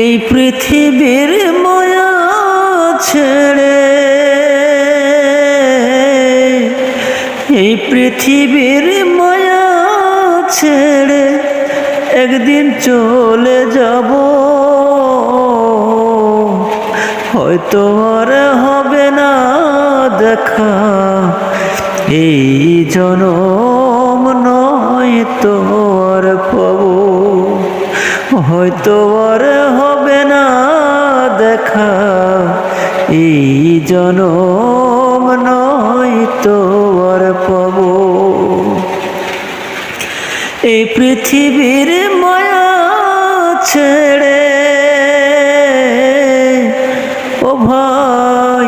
এই পৃথিবীর মায়া ছেড়ে। এই পৃথিবীর মায়া ছেড়ে একদিন চলে যাব। হয়তো আর হবে না দেখা, এই জনম নয় তো আর পাবো। হয়তো আর হবে না দেখা। এই জনম নয় তো আর পাব। এই পৃথিবীর মায়া ছেড়ে। ও ভাই,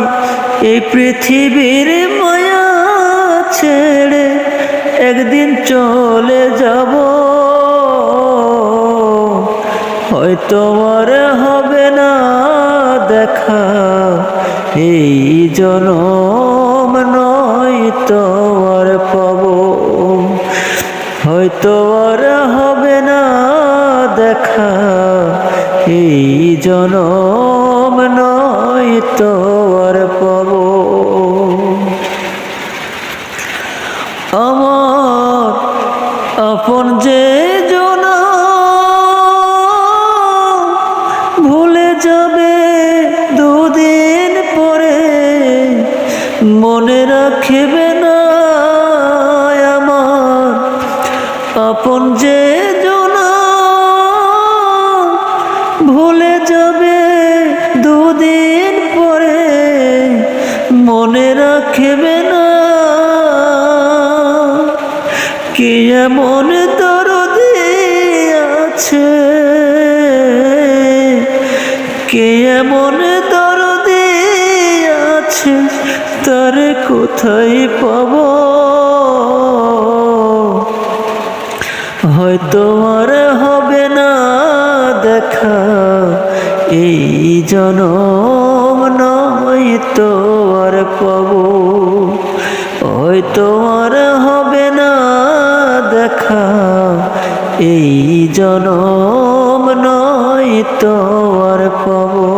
এই পৃথিবীর মায়া ছেড়ে একদিন চলে যাব। হয়তো আর হবে না দেখা। এই জনম নয় তো আর পাবো। হয়তো আর হবে না দেখা। এই জনম নয় পাবো। আমার আপন যে মনে রাখবে না আমার আপন যে ভুলে যাবে দুদিন পরে, মনে রাখবে না। কে এমন দরদি আছে? কে এমন দরদি আছে? তার কোথায় পাব? হয়তো আর হবে না দেখা, এই জনম নয় আর পাব। হয়তো আর হবে না দেখা, এই জনম নয় তো আর পাবো।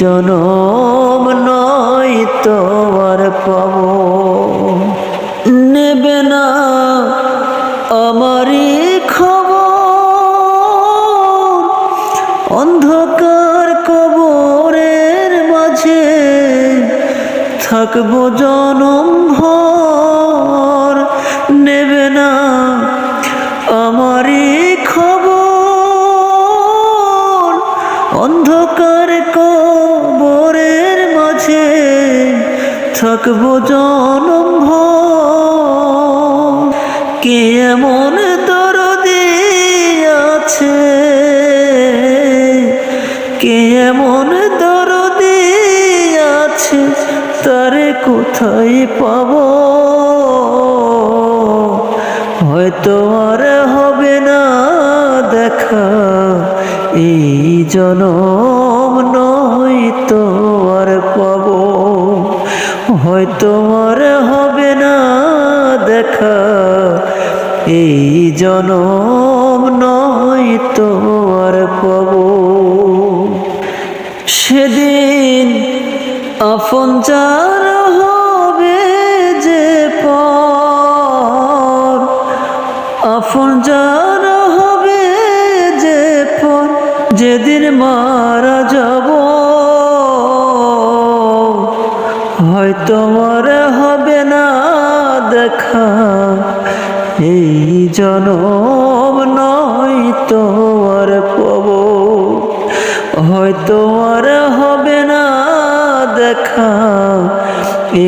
জনম নয় তো আর পাবো। নেবে না আমারই খবর। অন্ধকার কবরের মাঝে থাকব জনম ভর। নেবে না আমারই খবর। অন্ধকার থাকব জনম কে এমন দরদি আছে? কে এমন দরদি আছে? তারে কোথায় পাব? হয়তো আর হবে না দেখা। এই জনম নয় তো আর পাব হয়তো আর হবে না দেখা, এই জনম নয় তো আর পাব। সেদিন আপন যার হবে যে পর, আপন যার হবে যে পর, যেদিন মারা যাব হয়তো আর হবে না দেখা। এই জনম নয় তোমার পব হয়তো আর হবে না দেখা।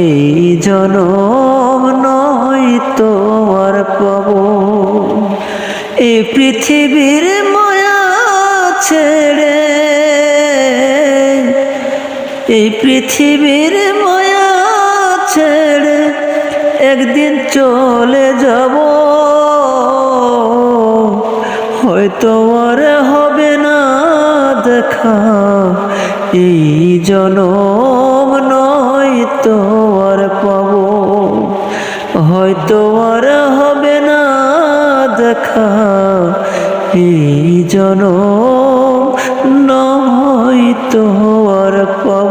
এই জনম নয় তোমার পাব এই পৃথিবীর মায়া ছেড়ে, এই পৃথিবীর মায়া ছেড়ে একদিন চলে যাব। হয়তো আর হবে না দেখা, এই জনম নয় তো আর পাব। হয়তো আর হবে না দেখা, এই জনম নয় তো আর পাবো।